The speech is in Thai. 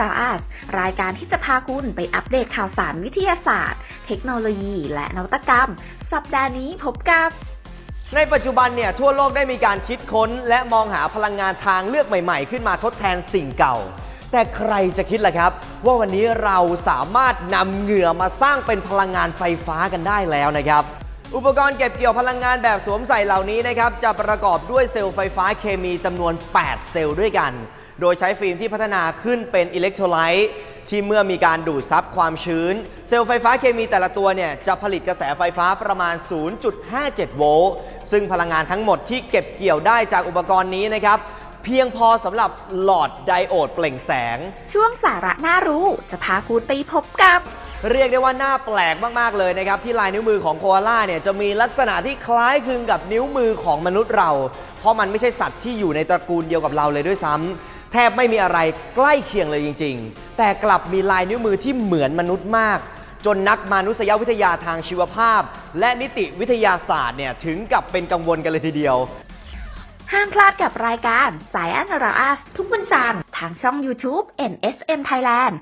ราอัสรายการที่จะพาคุณไปอัปเดตข่าวสารวิทยาศาสตร์ เทคโนโลยี และนวัตกรรม สัปดาห์นี้พบกับ ในปัจจุบันเนี่ยทั่วโลกได้มีการคิดค้น และมองหาพลังงานทางเลือกใหม่ๆ ขึ้นมาทดแทนสิ่งเก่า แต่ใครจะคิดล่ะครับ ว่าวันนี้เราสามารถนำเหงื่อมาสร้างเป็นพลังงานไฟฟ้ากันได้แล้วนะครับอุปกรณ์เก็บเกี่ยวพลังงานแบบสวมใส่เหล่านี้นะครับจะประกอบด้วยเซลล์ไฟฟ้าเคมีจำนวน 8 เซลล์ด้วยกัน โดยใช้ฟิล์มที่พัฒนาขึ้นเป็นอิเล็กโทรไลต์ที่เมื่อมีการดูดซับความชื้น เซลล์ไฟฟ้าเคมีแต่ละตัวเนี่ยจะผลิตกระแสไฟฟ้าประมาณ 0.57 โวลต์ ซึ่งพลังงานทั้งหมดที่เก็บเกี่ยวได้จากอุปกรณ์นี้นะครับเพียงพอสำหรับหลอดไดโอดเปล่งแสง ช่วงสาระน่ารู้จะพาคุณไปพบกับ เรียกได้ว่าหน้าแปลกมาก ๆ เลยนะครับ ที่ลายนิ้วมือของโคอาล่าเนี่ยจะมีลักษณะที่คล้ายคลึงกับนิ้วมือของมนุษย์เรา เพราะมันไม่ใช่สัตว์ที่อยู่ในตระกูลเดียวกับเราเลยด้วยซ้ำแทบไม่มีอะไรใกล้เคียงเลยจริง ๆ แต่กลับมีลายนิ้วมือที่เหมือนมนุษย์มาก จนนักมนุษยวิทยาทางชีวภาพ และนิติวิทยาศาสตร์เนี่ยถึงกับเป็นกังวลกันเลยทีเดียว ห้ามพลาดกับรายการสายอันราอัสทุกวันจันทร์ทางช่อง YouTube NSN Thailand